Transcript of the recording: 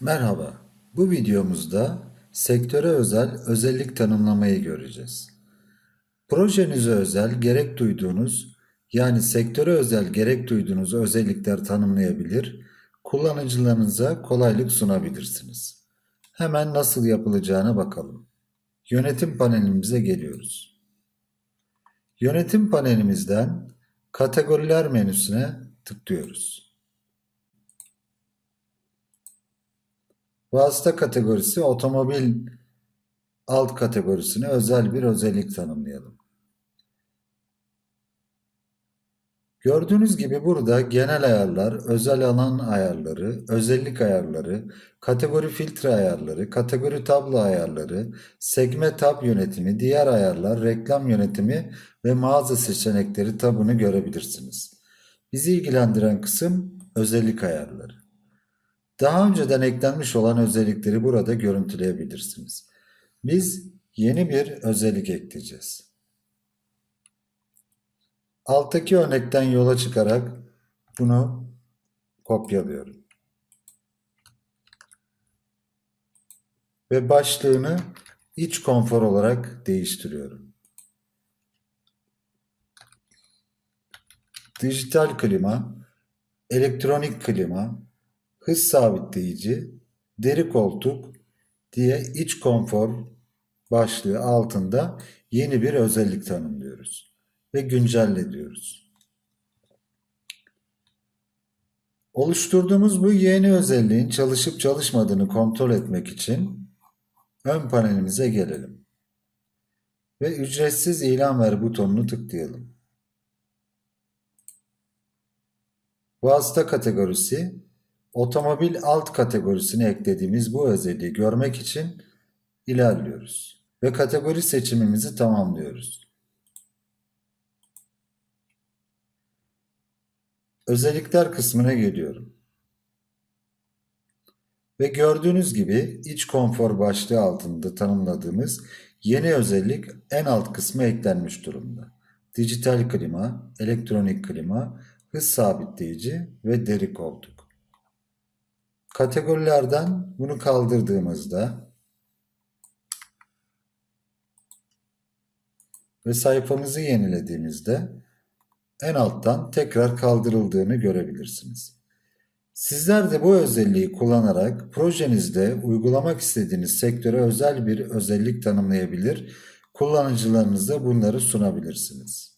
Merhaba. Bu videomuzda sektöre özel özellik tanımlamayı göreceğiz. Projenize özel gerek duyduğunuz yani sektöre özel gerek duyduğunuz özellikler tanımlayabilir, kullanıcılarınıza kolaylık sunabilirsiniz. Hemen nasıl yapılacağına bakalım. Yönetim panelimize geliyoruz. Yönetim panelimizden kategoriler menüsüne tıklıyoruz. Vasıta kategorisi otomobil alt kategorisine özel bir özellik tanımlayalım. Gördüğünüz gibi burada genel ayarlar, özel alan ayarları, özellik ayarları, kategori filtre ayarları, kategori tablo ayarları, sekme tab yönetimi, diğer ayarlar, reklam yönetimi ve mağaza seçenekleri tabını görebilirsiniz. Bizi ilgilendiren kısım özellik ayarları. Daha önceden eklenmiş olan özellikleri burada görüntüleyebilirsiniz. Biz yeni bir özellik ekleyeceğiz. Alttaki örnekten yola çıkarak bunu kopyalıyorum. Ve başlığını iç konfor olarak değiştiriyorum. Dijital klima, elektronik klima, hız sabitleyici, deri koltuk diye iç konfor başlığı altında yeni bir özellik tanımlıyoruz ve güncelle. Oluşturduğumuz bu yeni özelliğin çalışıp çalışmadığını kontrol etmek için ön panelimize gelelim ve ücretsiz ilan ver butonunu tıklayalım. Vasıta kategorisi otomobil alt kategorisine eklediğimiz bu özelliği görmek için ilerliyoruz ve kategori seçimimizi tamamlıyoruz. Özellikler kısmına geliyorum. Ve gördüğünüz gibi iç konfor başlığı altında tanımladığımız yeni özellik en alt kısma eklenmiş durumda. Dijital klima, elektronik klima, hız sabitleyici ve deri koltuk. Kategorilerden bunu kaldırdığımızda ve sayfamızı yenilediğimizde en alttan tekrar kaldırıldığını görebilirsiniz. Sizler de bu özelliği kullanarak projenizde uygulamak istediğiniz sektöre özel bir özellik tanımlayabilir, kullanıcılarınıza bunları sunabilirsiniz.